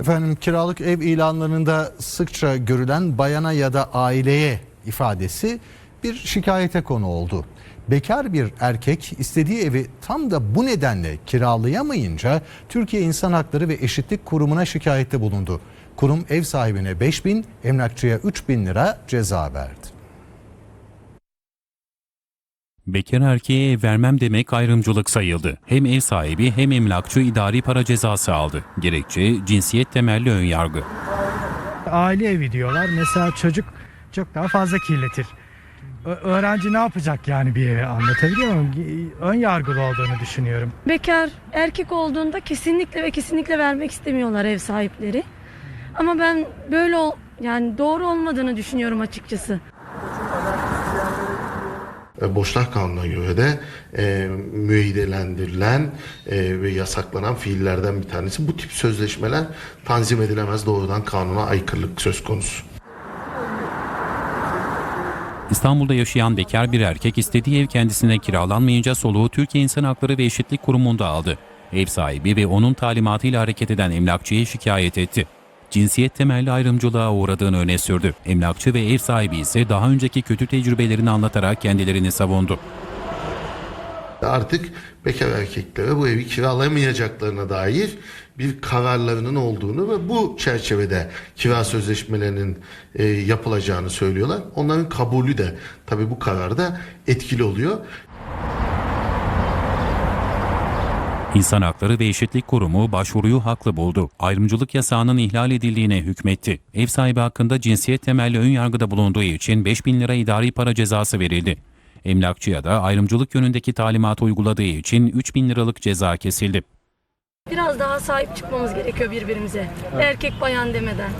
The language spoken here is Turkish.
Efendim kiralık ev ilanlarında sıkça görülen bayana ya da aileye ifadesi bir şikayete konu oldu. Bekar bir erkek istediği evi tam da bu nedenle kiralayamayınca Türkiye İnsan Hakları ve Eşitlik Kurumu'na şikayette bulundu. Kurum ev sahibine 5 bin, emlakçıya 3 bin lira ceza verdi. Bekar erkeğe ev vermem demek ayrımcılık sayıldı. Hem ev sahibi hem emlakçı idari para cezası aldı. Gerekçe cinsiyet temelli önyargı. aile evi diyorlar. Mesela çocuk çok daha fazla kirletir. Ö- öğrenci ne yapacak yani bir eve anlatabiliyor muyum? Ön yargılı olduğunu düşünüyorum. Bekar erkek olduğunda kesinlikle ve kesinlikle vermek istemiyorlar ev sahipleri. Ama ben böyle ol, yani doğru olmadığını düşünüyorum açıkçası. E, Boşnak Kanunu'na göre de e, müeyyidelendirilen e, ve yasaklanan fiillerden bir tanesi. Bu tip sözleşmeler tanzim edilemez doğrudan kanuna aykırılık söz konusu. İstanbul'da yaşayan bekar bir erkek istediği ev kendisine kiralanmayınca soluğu Türkiye İnsan Hakları ve Eşitlik Kurumu'nda aldı. Ev sahibi ve onun talimatıyla hareket eden emlakçıya şikayet etti. Cinsiyet temelli ayrımcılığa uğradığını öne sürdü. Emlakçı ve ev sahibi ise daha önceki kötü tecrübelerini anlatarak kendilerini savundu. Artık bekar erkeklere bu evi kiralayamayacaklarına dair bir kararlarının olduğunu ve bu çerçevede kira sözleşmelerinin e, yapılacağını söylüyorlar. Onların kabulü de tabii bu kararda etkili oluyor. İnsan Hakları ve Eşitlik Kurumu başvuruyu haklı buldu. Ayrımcılık yasağının ihlal edildiğine hükmetti. Ev sahibi hakkında cinsiyet temelli ön yargıda bulunduğu için 5 bin lira idari para cezası verildi. Emlakçıya da ayrımcılık yönündeki talimatı uyguladığı için 3 bin liralık ceza kesildi. Biraz daha sahip çıkmamız gerekiyor birbirimize. Erkek bayan demeden.